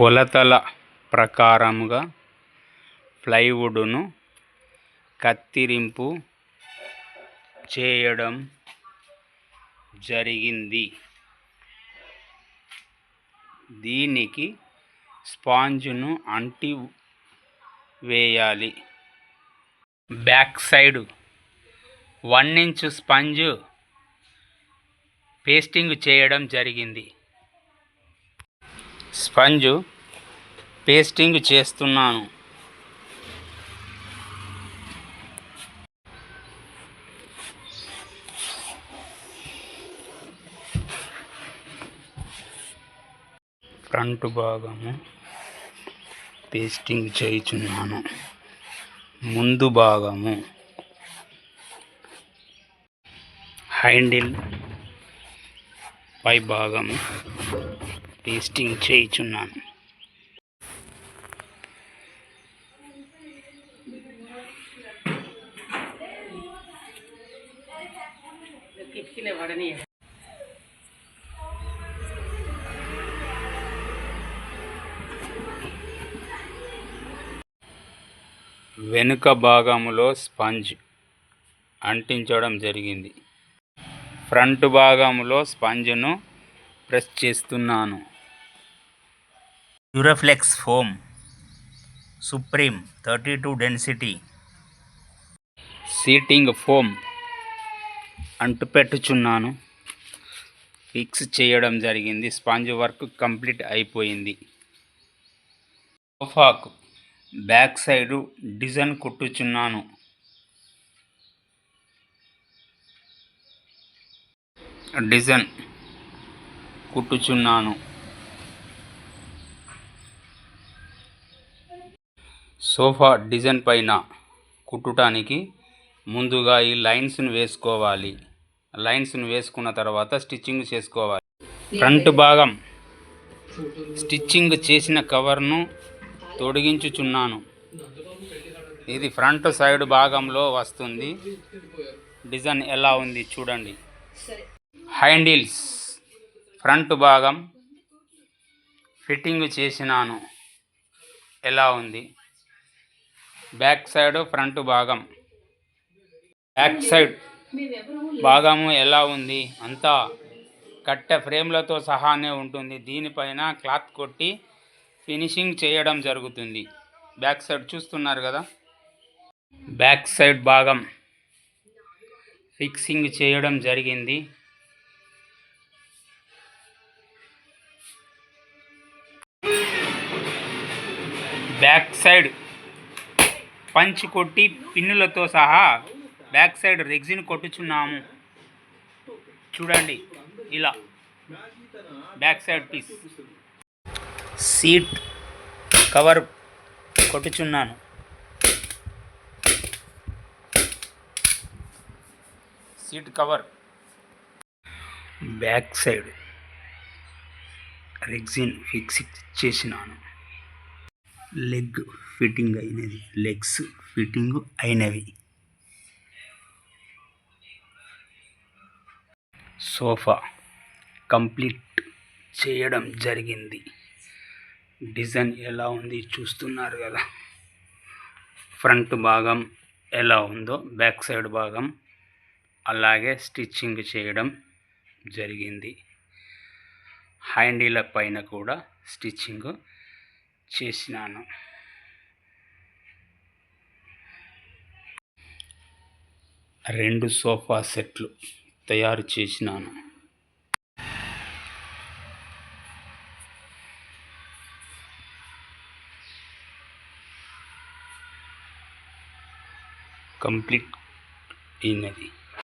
కొలతల ప్రకారముగా ప్లైవుడ్ను కత్తిరింపు చేయడం జరిగింది. దీనికి స్పాంజ్ను అంటి వేయాలి back side one inch sponge pasting చేయడం జరిగింది. స్పంజ్ పేస్టింగ్ చేస్తున్నాను. ఫ్రంట్ భాగము పేస్టింగ్ చేయుచున్నాను. ముందు భాగము హ్యాండిల్ పై భాగము పేస్టింగ్ చేయుచున్నాను. కిటికీలే వెనుక భాగములో స్పంజ్ అంటించడం జరిగింది. ఫ్రంట్ భాగంలో స్పంజ్ను ప్రెస్ చేస్తున్నాను. Euroflex foam supreme thirty two density seating foam అంటుపెట్టుచున్నాను. Fix చేయడం జరిగింది. స్పాంజ్ వర్క్ కంప్లీట్ అయిపోయింది. సోఫాకు బ్యాక్ సైడు డిజైన్ కుట్టుచున్నాను. డిజైన్ కుట్టుచున్నాను. సోఫా డిజైన్ పైన కుట్టడానికి ముందుగా ఈ లైన్స్ను వేసుకోవాలి. లైన్స్ను వేసుకున్న తర్వాత స్టిచ్చింగ్ చేసుకోవాలి. ఫ్రంట్ భాగం స్టిచ్చింగ్ చేసిన కవర్ను తొడిగించుచున్నాను. ఇది ఫ్రంట్ సైడ్ భాగంలో వస్తుంది. డిజైన్ ఎలా ఉంది చూడండి. హ్యాండిల్స్ ఫ్రంట్ భాగం ఫిట్టింగ్ చేసినాను. ఎలా ఉంది? బ్యాక్ సైడ్ ఫ్రంట్ భాగం. బ్యాక్ సైడ్ భాగము ఎలా ఉంది? అంతా కట్టె ఫ్రేమ్లతో సహానే ఉంటుంది. దీనిపైన క్లాత్ కొట్టి ఫినిషింగ్ చేయడం జరుగుతుంది. బ్యాక్ సైడ్ చూస్తున్నారు కదా? బ్యాక్ సైడ్ భాగం ఫిక్సింగ్ చేయడం జరిగింది. బ్యాక్ సైడ్ పంచ్ కొట్టి పిన్నులతో సహా బ్యాక్ సైడ్ రెగ్జిన్ కొట్టుచున్నాము. చూడండి ఇలా. Back side piece. Seat cover కొట్టుచున్నాను. Seat cover. Back side rexine fix చేసినాను. లెగ్ ఫిట్టింగ్ అయినది. లెగ్స్ ఫిట్టింగ్ అయినవి. సోఫా కంప్లీట్ చేయడం జరిగింది. డిజైన్ ఎలా ఉంది చూస్తున్నారు కదా. ఫ్రంట్ భాగం ఎలా ఉందో బ్యాక్ సైడ్ భాగం అలాగే స్టిచ్చింగ్ చేయడం జరిగింది. హ్యాండీల పైన కూడా స్టిచ్చింగ్ చేసినాను. రెండు సోఫా సెట్లు తయారు చేసినాను. కంప్లీట్ అయినది.